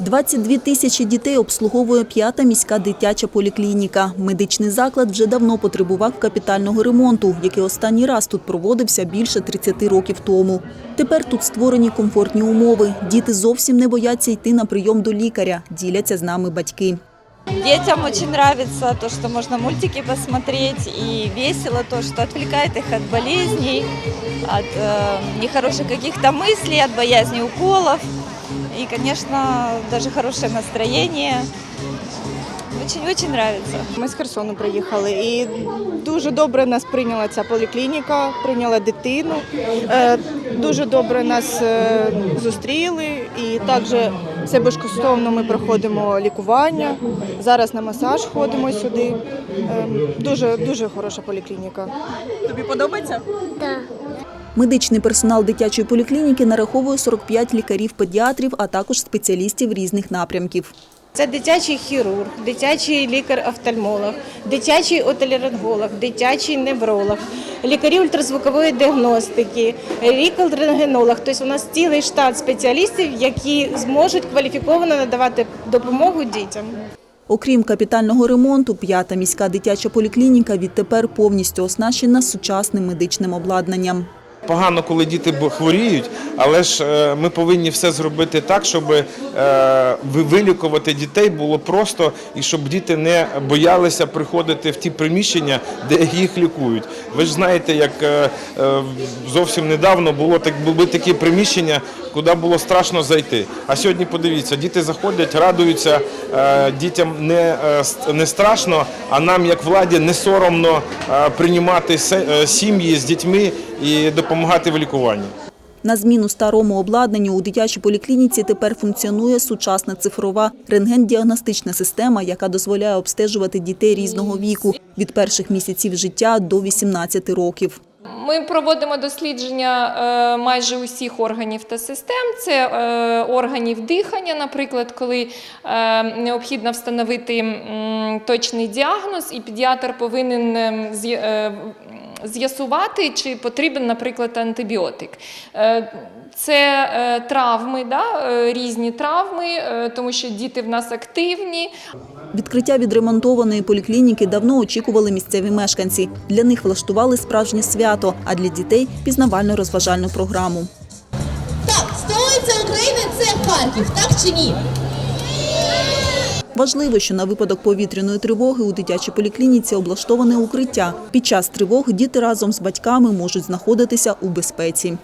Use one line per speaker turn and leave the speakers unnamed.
22 тисячі дітей обслуговує п'ята міська дитяча поліклініка. Медичний заклад вже давно потребував капітального ремонту, який останній раз тут проводився більше 30 років тому. Тепер тут створені комфортні умови. Діти зовсім не бояться йти на прийом до лікаря, діляться з нами батьки.
Детям очень нравится то, что можно мультики посмотреть, и весело то, что отвлекает их от болезней, от э, нехороших каких-то мыслей, от боязни. И, конечно, даже хорошее настроение. Очень-очень нравится.
Ми з Херсону приїхали і дуже добре нас прийняла ця поліклініка, прийняла дитину. Е, Дуже добре нас е, зустріли і також все безкоштовно ми проходимо лікування. Зараз на масаж ходимо сюди. Е, Дуже дуже хороша поліклініка.
Медичний персонал дитячої поліклініки нараховує 45 лікарів-педіатрів, а також спеціалістів різних напрямків.
Це дитячий хірург, дитячий лікар-офтальмолог, дитячий отолеринголог, дитячий невролог, лікарі ультразвукової діагностики, лікар-рентгенолог. Тобто у нас цілий штат спеціалістів, які зможуть кваліфіковано надавати допомогу дітям.
Окрім капітального ремонту, п'ята міська дитяча поліклініка відтепер повністю оснащена сучасним медичним обладнанням.
Погано, коли діти хворіють, але ж е, ми повинні все зробити так, щоб е, вилікувати дітей було просто і щоб діти не боялися приходити в ті приміщення, де їх лікують. Ви ж знаєте, як е, зовсім недавно було так були такі приміщення, куди було страшно зайти. А сьогодні подивіться, діти заходять, радуються, дітям не, не страшно, а нам, як владі, не соромно приймати сім'ї з дітьми і допомагати в лікуванні.
На зміну старому обладнанню у дитячій поліклініці тепер функціонує сучасна цифрова рентген-діагностична система, яка дозволяє обстежувати дітей різного віку від перших місяців життя до 18 років.
Ми проводимо дослідження е, майже усіх органів та систем. Це е, органів дихання, наприклад, коли е, необхідно встановити точний діагноз, і педіатр повинен е, з'я- е, з'ясувати, чи потрібен, наприклад, антибіотик. Е, Це е, травми, да, е, різні травми, тому що діти в нас активні.
Відкриття відремонтованої поліклініки давно очікували місцеві мешканці. Для них влаштували справжнє свято, а для дітей – пізнавально-розважальну програму.
Так, столиця України це Харків, так чи ні?
Важливо, що на випадок повітряної тривоги у дитячій поліклініці облаштоване укриття. Під час тривог діти разом з батьками можуть знаходитися у безпеці.